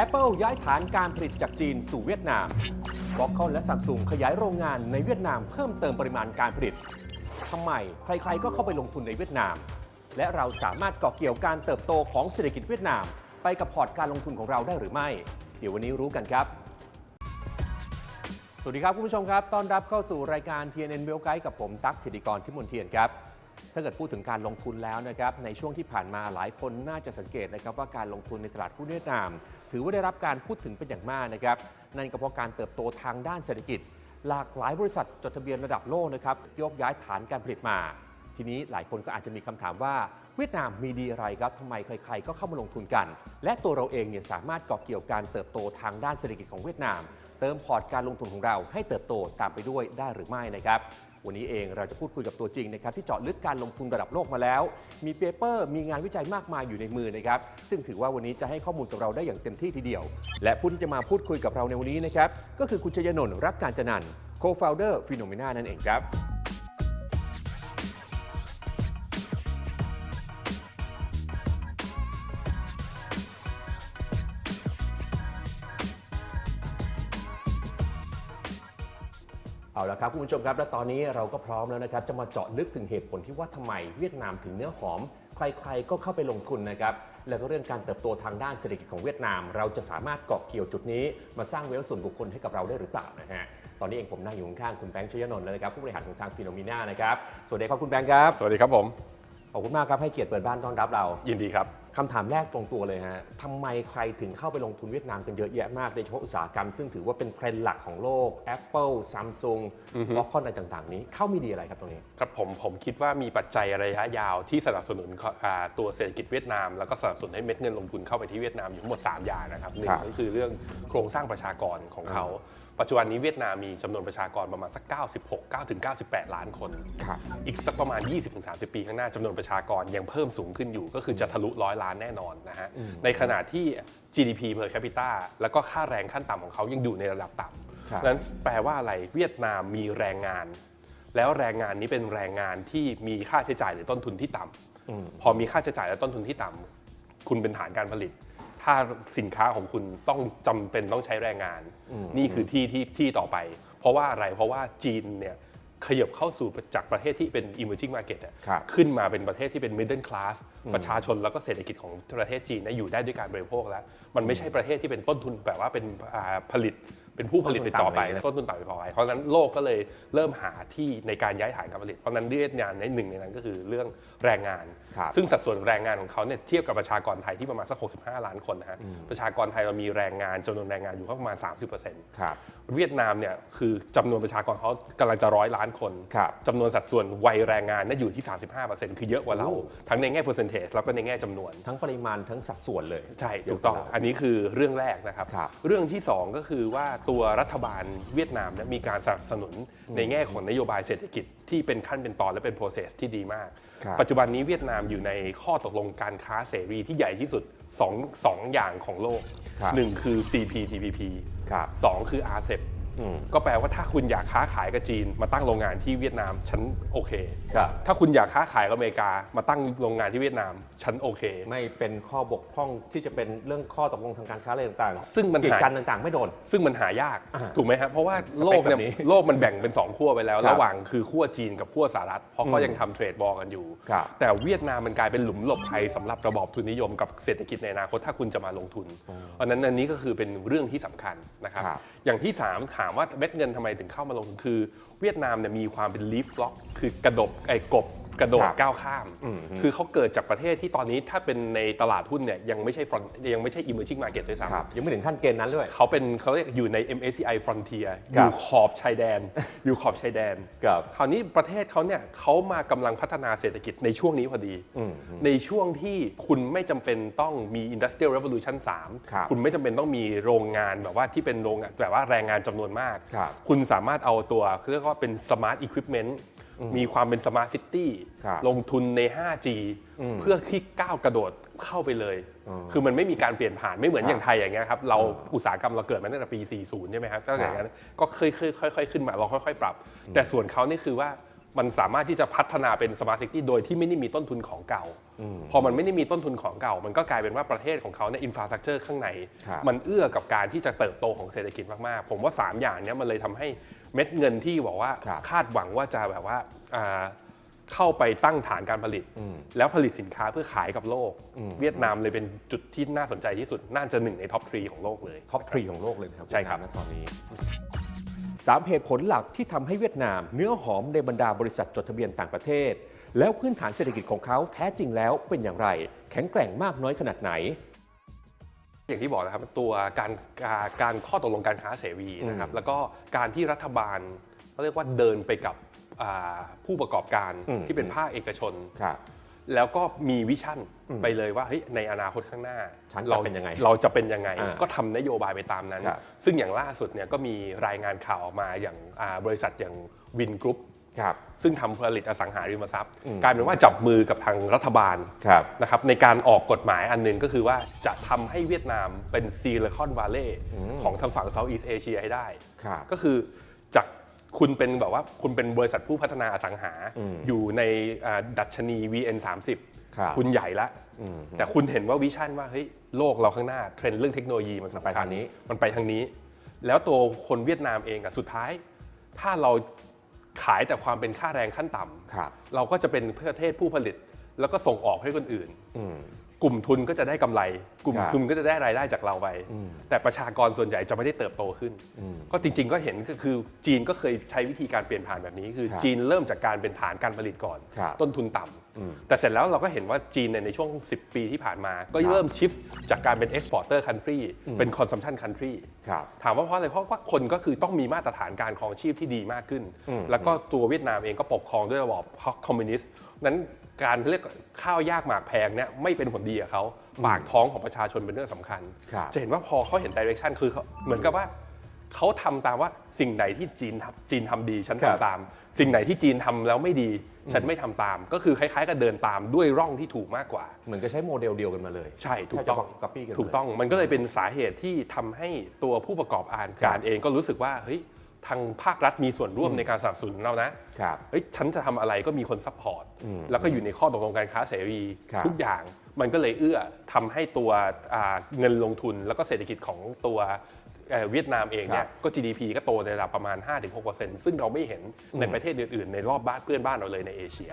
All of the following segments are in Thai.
Apple ย้ายฐานการผลิตจากจีนสู่เวียดนาม b o อก o n และ Samsung ขยายโรงงานในเวียดนามเพิ่มเติมปริมาณการผลิตทำไมใครๆก็เข้าไปลงทุนในเวียดนาม และเราสามารถเกาะเกี่ยวการเติบโตของเศรษฐกิจเวียดนาม ไปกับพอร์ตการลงทุนของเราได้หรือไม่ เดี๋ยววันนี้รู้กันครับ สวัสดีครับคุณผู้ชมครับ ต้อนรับเข้าสู่รายการ TNN w e l l Guide กับผมตั๊กธิติกรที่มนเทียนครับถ้าเกิดพูดถึงการลงทุนแล้วนะครับในช่วงที่ผ่านมาหลายคนน่าจะสังเกตนะครับว่าการลงทุนในตลาดหุ้นเวียดนาม ถือว่าได้รับการพูดถึงเป็นอย่างมากนะครับ นั่นก็เพราะการเติบโตทางด้านเศรษฐกิจ หลากหลายบริษัทจดทะเบียนระดับโลกนะครับยกย้ายฐานการผลิตมา ทีนี้หลายคนก็อาจจะมีคำถามว่าเวียดนามมีดีอะไรครับทำไมใครๆ ก็เข้ามาลงทุนกัน และตัวเราเองเนี่ยสามารถเกาะเกี่ยวการเติบโตทางด้านเศรษฐกิจของเวียดนาม เติมพอร์ตการลงทุนของเราให้เติบโตตามไปด้วยได้หรือไม่นะครับ วันนี้เองเราจะพูดคุยกับตัวจริงนะครับที่เจาะลึกการลงทุนระดับโลกมาแล้ว มีเปเปอร์มีงานวิจัยมากมายอยู่ในมือนะครับซึ่งถือว่าวันนี้จะให้ข้อมูลกับเราได้อย่างเต็มที่ทีเดียว และผู้ที่จะมาพูดคุยกับเราในวันนี้นะครับก็คือคุณชยนนท์รักการจนันโคฟาวเดอร์ฟิโนเมนานั่นเองครับ เอาละครับคุณผู้ชมครับ และตอนนี้เราก็พร้อมแล้วนะครับ จะมาเจาะลึกถึงเหตุผลที่ว่าทำไมเวียดนามถึงเนื้อหอม ใครๆก็เข้าไปลงทุนนะครับ แล้วก็เรื่องการเติบโตทางด้านเศรษฐกิจของเวียดนาม เราจะสามารถเกาะเกี่ยวจุดนี้ มาสร้างเวลส่วนบุคคลให้กับเราได้หรือเปล่านะฮะตอนนี้เองผมนั่งอยู่ข้างๆคุณแบงค์ชยนนท์แล้วนะครับผู้บริหารของทางฟิโนมิน่านะครับสวัสดีครับคุณแบงค์ครับสวัสดีครับผมขอบคุณมากครับให้เกียรติเปิดบ้านต้อนรับเรายินดีครับ คำถามแรกตรงตัวเลยฮะทำไมใครถึงเข้าไปลงทุนเวียดนามกันเยอะแยะมากโดยเฉพาะอุตสาหกรรม ซึ่งถือว่าเป็นเทรนด์หลักของโลก Apple Samsung อือฮึวอลคอนอะไรต่างๆ นี้เข้ามีดีอะไรครับตรงนี้ ครับผมผมคิดว่ามีปัจจัยระยะยาวที่สนับสนุนอ่าตัวเศรษฐกิจเวียดนาม แล้วก็สนับสนุนให้เม็ดเงินลงทุนเข้าไปที่เวียดนามอยู่ทั้งหมด 3 อย่างนะครับหนึ่ครังบก็คือเรื่องโครงสร้างประชากรของเขา ปัจจุบันนี้เวียดนามมีจำนวนประชากรประมาณสัก 96 9ถึง98 ล้านคน ครับ อีกสักประมาณ 20-30 ปีข้างหน้าจำนวนประชากรยังเพิ่มสูงขึ้นอยู่ ก็คือจะทะลุร้อยล้านแน่นอนนะฮะ ในขณะที่ GDP per capita แล้วก็ค่าแรงขั้นต่ำของเขายังอยู่ในระดับต่ครับำนั้นแปลว่าอะไรเวียดนามมีแรงงาน แล้วแรงงานนี้เป็นแรงงานที่มีค่าใช้จ่ายหรือต้นทุนที่ต่ำอืมพอมีค่าใช้จ่ายและต้นทุนที่ต่ำคุณเป็นฐานการผลิต ถ้าสินค้าของคุณต้องจำเป็นต้องใช้แรงงาน นี่คือที่ที่ที่ต่อไป เพราะว่าอะไรเพราะว่าจีนเนี่ยขยับเข้าสู่จากประเทศที่เป็น emerging market อะครับขึ้นมาเป็นประเทศที่เป็น middle class ประชาชนแล้วก็เศรษฐกิจของประเทศจีนเนยอยู่ได้ด้วยการบริโภคแล้ว มันไม่ใช่ประเทศที่เป็นต้นทุนแบบว่าเป็นอ่าผลิตเป็นผู้ผลิตไปต่อไปต้นทุนต่ำเลยนะต้นทุนต่ำไปต่อไป เพราะฉะนั้นโลกก็เลยเริ่มหาที่ในการย้ายฐานการผลิต เพราะฉะนั้นเวียดนามในหนึ่งในนั้นก็คือเรื่องแรงงานครับซึ่งสัดส่วนแรงงานของเขาเนี่ยเทียบกับประชากรไทยที่ประมาณสัก 65 ล้านคนนะฮะ ประชากรไทยเรามีแรงงานจำนวนแรงงานอยู่ประมาณ 30%ครับเวียดนามเนี่ยคือจำนวนประชากรเขากำลังจะร้อยล้านคนครับจำนวนสัดส่วนวัยแรงงานเนี่ยอยู่ที่ 35%คือเยอะกว่าเราโอ้ทั้งในแง่ percentage แล้วก็ในแง่จำนวน ทั้งปริมาณทั้งสัดส่วนเลย ใช่ ถูกต้อง อันนี้คือเรื่องแรกนะครับครับเรื่องที่ 2 ก็คือว่าตัวรัฐบาลเวียดนามเนี่ยมีการสนับสนุนในแง่ของนโยบายเศรษฐกิจที่เป็นขั้นเป็นตอนและเป็น process ที่ดีมาก ครับปัจจุบันนี้เวียดนามอยู่ในข้อตกลงการค้าเสรีที่ใหญ่ที่สุด2งอย่างของโลก ครับหนึ่งคือ CPTPP ครับสองคือ RCEP อืม ก็แปลว่าถ้าคุณอยากค้าขายกับจีน มาตั้งโรงงานที่เวียดนามฉันโอเค ครับ ถ้าคุณอยากค้าขายกับอเมริกา มาตั้งโรงงานที่เวียดนามฉันโอเค ไม่เป็นข้อบกพร่องที่จะเป็นเรื่องข้อตกลงทางการค้าอะไรต่างๆซึ่งมันกีดหายกันต่างๆ ไม่โดน ซึ่งมันหายาก อ่าถูกไหมครับเพราะว่าโลกเนี่ยแบบนี้โลกมันแบ่งเป็น 2 ขั้วไปแล้ว ครับระหว่างคือขั้วจีนกับขั้วสหรัฐเพราะเขาอืมยังทำเทรดบอลกันอยู่ ครับแต่เวียดนามมันกลายเป็นหลุมหลบภัยสำหรับระบอบทุนนิยมกับเศรษฐกิจในอนาคตถ้าคุณจะมาลงทุนเพราะฉะนั้นอันนี้ก็คือเป็นเรื่องที่สำคัญนะครับ ครับ อย่างที่3ถาามว่าเม็ดเงินทำไมถึงเข้ามาลงทุนคือ เวียดนามเนี่ยมีความเป็นลีฟล็อก คือกระดบไอ้กบ กระโดดครับก้าวข้ามอืมคือเขาเกิดจากประเทศที่ตอนนี้ถ้าเป็นในตลาดหุ้นเนี่ยยังไม่ใช่ front ยังไม่ใช่ emerging market ด้วยซ้ำครับยังไม่ถึงขั้นเกณฑ์นั้นด้วยเขาเป็นเขาเรียกอยู่ใน MSCI Frontier อครับยู่ขอบชายแดน อยู่ขอบชายแดนครับคราวนี้ประเทศเขาเนี่ยเขามากำลังพัฒนาเศรษฐกิจในช่วงนี้พอดีอืมในช่วงที่คุณไม่จำเป็นต้องมี Industrial Revolution ครับ3คุณไม่จำเป็นต้องมีโรงงานแบบว่าที่เป็นโรงงานแบบว่าแรงงานจำนวนมากครับคุณสามารถเอาตัวเขาเรียกว่าเป็น Smart Equipment มีความเป็น Smart City ครับลงทุนใน 5G เพื่อที่ก้าวกระโดดเข้าไปเลย คือมันไม่มีการเปลี่ยนผ่านไม่เหมือนครับอย่างไทยอย่างเงี้ยครับเราอุตสาหกรรมเราเกิดมาตั้งแต่ปี 40 ใช่ไหมครับก็อย่างนั้นก็ค่อยๆค่อยๆขึ้นมาเราค่อย ๆ ปรับ แต่ส่วนเขานี่คือว่ามันสามารถที่จะพัฒนาเป็นสมาร์ทซิตี้โดยที่ไม่ได้มีต้นทุนของเก่า พอมันไม่ได้มีต้นทุนของเก่า มันก็กลายเป็นว่าประเทศของเขาในอินฟราสตรักเจอร์ข้างในครับมันเอื้อกับการที่จะเติบโตของเศรษฐกิจมาก ๆ ผมว่า 3 อย่างเนี้ยมันเลยทำให้ เม็ดเงินที่บอกว่าครับคาดหวังว่าจะแบบว่าอ่าเข้าไปตั้งฐานการผลิต แล้วผลิตสินค้าเพื่อขายกับโลก เวียดนามเลยเป็นจุดที่น่าสนใจที่สุด น่าจะหนึ่งในท็อปทรีของโลกเลยท็อปทรีของโลกเลยนะครับใช่ครับเวียดนามณตอนนี้สามเหตุผลหลักที่ทำให้เวียดนาม เนื้อหอมในบรรดาบริษัทจดทะเบียนต่างประเทศ แล้วพื้นฐานเศรษฐกิจของเขาแท้จริงแล้วเป็นอย่างไร แข็งแกร่งมากน้อยขนาดไหน อย่างที่บอกนะครับตัวการการการข้อตกลงการค้าเสรีนะครับแล้วก็การที่รัฐบาลเขาเรียกว่าเดินไปกับอ่าผู้ประกอบการอืมที่เป็นภาคเอกชนครับแล้วก็มีวิชั่นไปเลยว่าเฮ้ยในอนาคตข้างหน้าฉันจะเราเป็นยังไงเราจะเป็นยังไงอ่าก็ทำนโยบายไปตามนั้นครับซึ่งอย่างล่าสุดเนี่ยก็มีรายงานข่าวออกมาอย่างอ่าบริษัทอย่างวินกรุ๊ป ครับซึ่งทำผลิตอสังหาริมทรัพย์อืมกลายเป็นว่าจับมือกับทางรัฐบาลครับนะครับในการออกกฎหมายอันหนึ่งก็คือว่าจะทำให้เวียดนามเป็นซีลิคอนวาเลย์ของทางฝั่งเซาท์อีสเอเชียให้ได้ครับก็คือจากคุณเป็นแบบว่าคุณเป็นบริษัทผู้พัฒนาอสังหาอืมอยู่ในอ่าดัชนี VN ครับ30 คุณใหญ่ละอืมแต่คุณเห็นว่าวิชั่นว่าเฮ้ยโลกเราข้างหน้าเทรนด์เรื่องเทคโนโลยีมันสำไปคัทาญงนี้มันไปทางนี้ แล้วตัวคนเวียดนามเองอะสุดท้าย ถ้าเรา ขายแต่ความเป็นค่าแรงขั้นต่ำครับเราก็จะเป็นประเทศผู้ผลิต แล้วก็ส่งออกให้คนอื่นอืมกลุ่มทุนก็จะได้กำไร กลุ่มครับทุนก็จะได้รายได้จากเราไป แต่ประชากรส่วนใหญ่จะไม่ได้เติบโตขึ้น ก็จริง ๆ ก็เห็นก็คือจีนก็เคยใช้วิธีการเปลี่ยนผ่านแบบนี้ คือครับจีนเริ่มจากการเป็นฐานการผลิตก่อนครับต้นทุนต่ำ แต่เสร็จแล้วเราก็เห็นว่าจีนเนี่ยในช่วง 10 ปีที่ผ่านมา ก็เริ่มชิฟจากการเป็น exporter country เป็น consumption country ครับถามว่าเพราะอะไรเพราะว่าคนก็คือต้องมีมาตรฐานการครองชีพที่ดีมากขึ้น แล้วก็ตัวเวียดนามเองก็ปกครองด้วยระบอบคอมมิวนิสต์นั้นการเรียกข้าวยากหมากแพงเนี่ยไม่เป็นผลดีกับเขาปากท้องของประชาชนเป็นเรื่องสำคัญครับจะเห็นว่าพอเขาเห็นดิเรกชันคือเขาเหมือนกับว่าเขาทำตามว่าสิ่งไหนที่จีนทำจีนทำดีฉันครับทำตาม สิ่งไหนที่จีนทำแล้วไม่ดี ฉันไม่ทำตาม ก็คือคล้ายๆกับเดินตามด้วยร่องที่ถูกมากกว่า เหมือนก็ใช้โมเดลเดียวกันมาเลย ใช่ถูกต้องแทบจะ copy กันเลยถูกต้องมันก็เลยเป็นสาเหตุที่ทำให้ตัวผู้ประกอบการครับการเองก็รู้สึกว่าเฮ้ยทางภาครัฐมีส่วนร่วมในการสนับสนุนเรานะ ครับ เฮ้ยฉันจะทำอะไรก็มีคนซัพพอร์ตแล้วก็อยู่ในข้อตกลงการค้าเสรีครับ ทุกอย่างมันก็เลยเอื้อทำให้ตัวอ่าเงินลงทุนแล้วก็เศรษฐกิจของตัว เอ่อเวียดนามเองเนี่ยก็ GDP ก็โตในระดับประมาณ 5-6%ซึ่งเราไม่เห็นในประเทศอื่นๆ ในรอบบ้านเพื่อนบ้านเราเลยในเอเชีย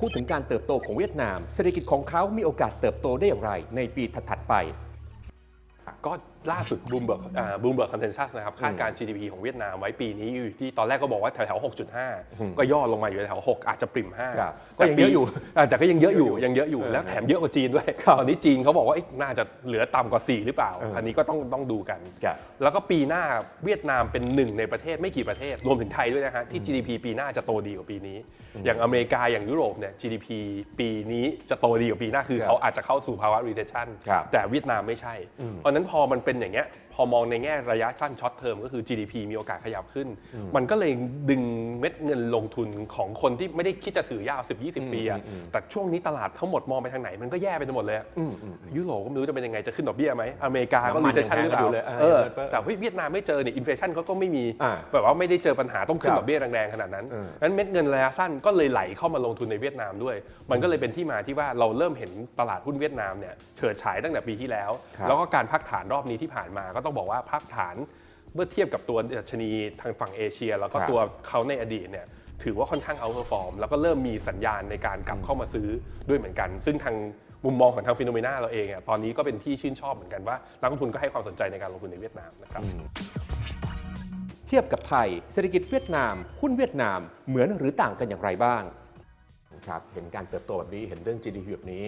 พูดถึงการเติบโตของเวียดนาม เศรษฐกิจของเขามีโอกาสเติบโตได้อย่างไรในปีถัดๆไป ก็ ล่าสุดบูมเบิร์กบูมเบิร์กคอนเทนซัสนะครับคาดการณ์ GDP ของเวียดนามไว้ปีนี้อยู่ที่ตอนแรกก็บอกว่าแถวๆ6.5 ก็ย่อลงมาอยู่แถวๆ6อาจจะปริ่มครับ5ก็ยังเยอะอยู่าแต่ก็ยังเยอะอยู่เยอะอยู่ยังเยอะอยู่เออแล้วแถมเยอะกว่าจีนด้วยครับตอนนี้จีนเขาบอกว่าเอ๊ะน่าจะเหลือต่ำกว่า 4 หรือเปล่าเอออัอันนี้ก็ต้องต้องดูกันครับแล้วก็ปีหน้าเวียดนามเป็นหนึ่งในประเทศไม่กี่ประเทศรวมถึงไทยด้วยนะฮะที่ GDP ปีหน้าจะโตดีกว่าปีนี้ อย่างอเมริกาอย่างยุโรปเนี่ย GDP ปีนี้จะโตดีกว่าปีหน้าคือครับเขาอาจจะเข้าสู่ภาวะ recession ครับแต่เวียดนามไม่ใช่เพราะฉะนั้นพอมันเป็นอย่างเงี้ยพอมองในแง่ระยะสั้นช็อตเทอมก็คือ GDP มีโอกาสขยับขึ้น มันก็เลยดึงเม็ดเงินลงทุนของคนที่ไม่ได้คิดจะถือยาว 10-20 ปีอะแต่ช่วงนี้ตลาดทั้งหมดมองไปทางไหน มันก็แย่ไปหมดเลยอะยุโรปก็ไม่รู้จะเป็นยังไงจะขึ้นดอกเบี้ยไหมอเมริกาก็น้ำมัน recession หรือเปล่ายังแพงกันอยู่เลยเออเออแต่เฮ้ยเวียดนามไม่เจอเนี่ยอินเฟลชันเขาก็ไม่มีอ่าแบบว่าไม่ได้เจอปัญหาต้องขึ้นครับดอกเบี้ยแรงๆขนาดนั้นเออนั้นเม็ดเงินระยะสั้นก็เลยไหลเข้ามาลงทุนในเวียดนามด้วย มันก็เลยเป็นที่มาที่ว่าเราเริ่มเห็นตลาดหุ้นเวียดนามเนี่ยเฉิดฉายตั้งแต่ปีที่แล้วครับแล้วก็การพักฐานรอบนี้ที่ผ่านมาก็ต้องบอกว่าพักฐานเมื่อเทียบกับตัวดัชนีทางฝั่งเอเชีย แล้วก็ครับตัวเขาในอดีตเนี่ยถือว่าค่อนข้างเอาเ r อร์ฟอร์มแล้วก็เริ่มมีสัญญาณในการกลับเข้ามาซื้อด้วยเหมือนกัน ซึ่งทางมุมมองของทางฟิโนเมนาเราเองอะตอนนี้ก็เป็นที่ชื่นชอบเหมือนกันว่านักลงทุนก็ให้ความสนใจในการลงทุนในเวียดนามนะครับเทียบกับไทยเศรษฐกิจเวียดนามหุ้นเวียดนามเหมือนหรือต่างกันอย่างไรบ้าง ครับเห็นการเติบโตแบบนี้เห็นเรื่อง GDP แบบนี้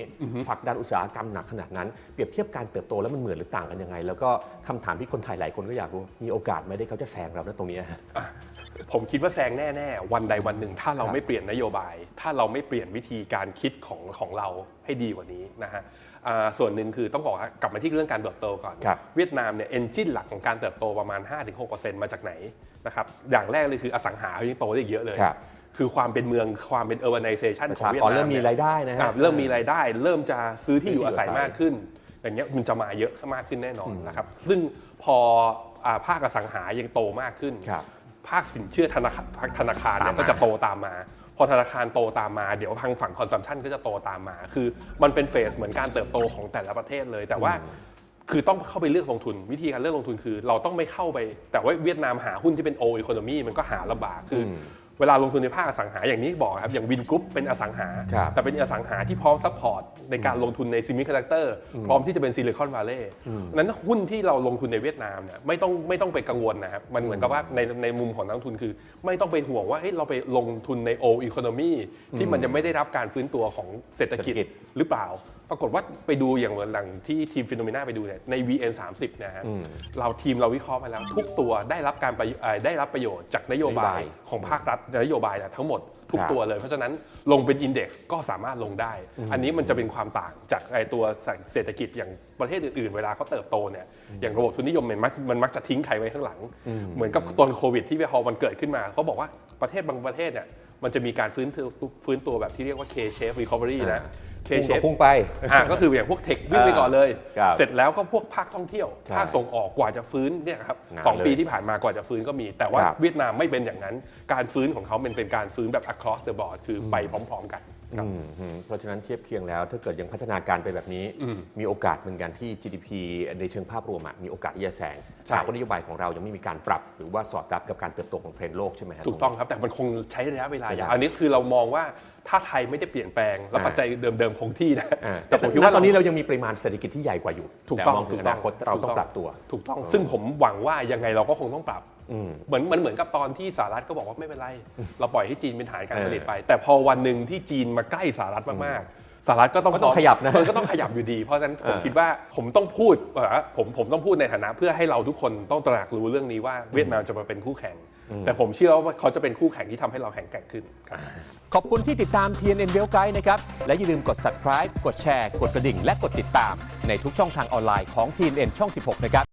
ผลักดันอุตสาหกรรมหนักขนาดนั้นเปรียบเทียบการเติบโตแล้วมันเหมือนหรือต่างกันยังไง แล้วก็คำถามที่คนไทยหลายคนก็อยากรู้มีโอกาสไหมได้เขาจะแซงเรานะตรงเนี้ยผมคิดว่าแซงแน่ๆ วันใดวันหนึ่ง ถ้าเราครับไม่เปลี่ยนนโยบาย ถ้าเราไม่เปลี่ยนวิธีการคิดของของเราให้ดีกว่านี้นะฮะอ่าส่วนหนึ่งคือต้องบอกว่ากลับมาที่เรื่องการเติบโตก่อนครับเวียดนามเนี่ยเอนจินหลักของการเติบโตประมาณ 5-6%มาจากไหนนะครับอย่างแรกเลยคืออสังหาเขายังโตได้อีกเยอะเลย ครับคือความเป็นเมืองความเป็น urbanization ประของชาเวียกดรนามเริ่มมีนี่ยรายได้นะอะฮะเริ่มมีรายได้ เริ่มจะซื้อที่อยู่อาศัยที่อยู่อาศัยมากขึ้น อย่างเงี้ยมันจะมาเยอะมากขึ้นแน่นอนนะครับซึ่งพออ่าภาคอสังหายังโตมากขึ้นครับภาคสินเชื่อธนาคารภาคธนาคารเนี่ยตามมาก็จะโตตามมา พอธนาคารโตตามมาเดี๋ยวทางฝั่งคอนซัมชันก็จะโตตามมา คือมันเป็นเฟสเหมือนการเติบโตของแต่ละประเทศเลยแต่ว่าคือต้องเข้าไปเลือกลงทุนวิธีการเลือกลงทุนคือ เราต้องไม่เข้าไป แต่ว่าเวียดนามหาหุ้นที่เป็นโอ e c o n o m y มันก็หาลำบากคืออม เวลาลงทุนในภาคอสังหาอย่างนี้บอกครับอย่างวินกรุ๊ปเป็นอสังหา ครับแต่เป็นอสังหาที่พร้อมซัพพอร์ตในการลงทุนในซิมิคอนดักเตอร์พร้อมที่จะเป็นซิลิคอนวัลเลย์นั้นหุ้นที่เราลงทุนในเวียดนามเนี่ยไม่ต้องไม่ต้องไปกังวลนะครับมันเหมือนกับว่าในในมุมของนักลงทุนคือ ไม่ต้องไปห่วงว่าเฮ้ยเราไปลงทุนในโออีโคโนมีที่มันจะไม่ได้รับการฟื้นตัวของเศรษฐกิจเศรษฐกิจหรือเปล่าปรากฏว่าไปดูอย่างหลังที่ทีมฟิโนเมนาไปดูเนี่ยใน VN 30นะฮะเราทีมเราวิเคราะห์มาแล้ว ทุกตัวได้รับการประโยเอ่อได้รับประโยชน์จากนโยบายนโยบายของภาครัฐนโยบายเนี่ยทั้งหมดทุกครับตัวเลย เพราะฉะนั้นลงเป็นอินเด็กซ์ก็สามารถลงได้ อันนี้มันจะเป็นความต่างจากไอตัวเศรษฐกิจอย่างประเทศอื่นๆ เวลาเขาเติบโตเนี่ยอย่างระบบทุนนิยมมันมักมันมักจะทิ้งใครไว้ข้างหลัง เหมือนกับตอนโควิด ที่พอมันเกิดขึ้นมาเขาบอกว่าประเทศบางประเทศเนี่ยมันจะมีการฟื้นตัวฟื้นตัวแบบที่เรียกว่า K-shape recovery นะ พุ่งกับ K-shape พุ่งไป อ่าก็คืออย่างพวกเทควิ่งไปก่อนเลย ครับเสร็จแล้วก็พวกภาคท่องเที่ยว ใช่ภาคส่งออกกว่าจะฟื้นเนี่ยครับนานสองเลยปีที่ผ่านมากว่าจะฟื้นก็มี แต่ว่าครับ เวียดนามไม่เป็นอย่างนั้น การฟื้นของเขามันเป็นการฟื้นแบบ across the board คือไปพร้อม ๆ กันครับ อืมอืมเพราะฉะนั้นเทียบเคียงแล้ว ถ้าเกิดยังพัฒนาการไปแบบนี้อืมมีโอกาสเหมือนกันที่ GDP ในเชิงภาพรวมอะมีโอกาสที่จะแซงใช่ หากว่านโยบายของเรายังไม่มีการปรับ หรือว่าสอดรับกับการเติบโตของเทรนด์โลกใช่ไหมฮะ ถูกต้องครับ แต่มันคงใช้ระยะเวลาใช่อย่างอันนี้คือเรามองว่าถ้าไทยไม่ได้เปลี่ยนแปลง แล้วอ่า ปัจจัยเดิมๆคงที่นะอ่าแต่แต่ผผมมคิคิดดว่าว่าตอนนี้เรายังมีปริมาณเศรษฐกิจที่ใหญ่กว่าอยู่ถูกต้องแต่มองถึงอนาคตเราต้องปรับตัว ถูกต้อง ซึ่งผมหวังว่ายังไงเราก็คงต้องปรับอืม เหมือนมันเหมือนกับตอนที่สหรัฐก็บอกว่าไม่เป็นไร เราปล่อยให้จีนเป็นฐานการเออผลิตไป แต่พอวันหนึ่งที่จีนมาใกล้สหรัฐมากๆสหรัฐก็ต้องก็ต้องพร้มขยับนะเออก็ต้องขยับอยู่ดี เพราะฉะนั้นผมเออคิดว่าผมต้องพูดเออผมผมต้องพูดในฐานะ เพื่อให้เราทุกคนต้องตระหนักรู้เรื่องนี้ว่าเวียดนามจะมาเป็นคู่แข่ง แต่ผมเชื่อว่าเขาจะเป็นคู่แข่งที่ทำให้เราแข็งแกร่งขึ้นครับขอบคุณที่ติดตาม TNN w e l Guide นะครับ และอย่าลืมกด subscribe กดแชร์ กดกระดิ่ง และกดติดตามในทุกช่องทางออนไลน์ของ TNN ช่อง 16 นะครับ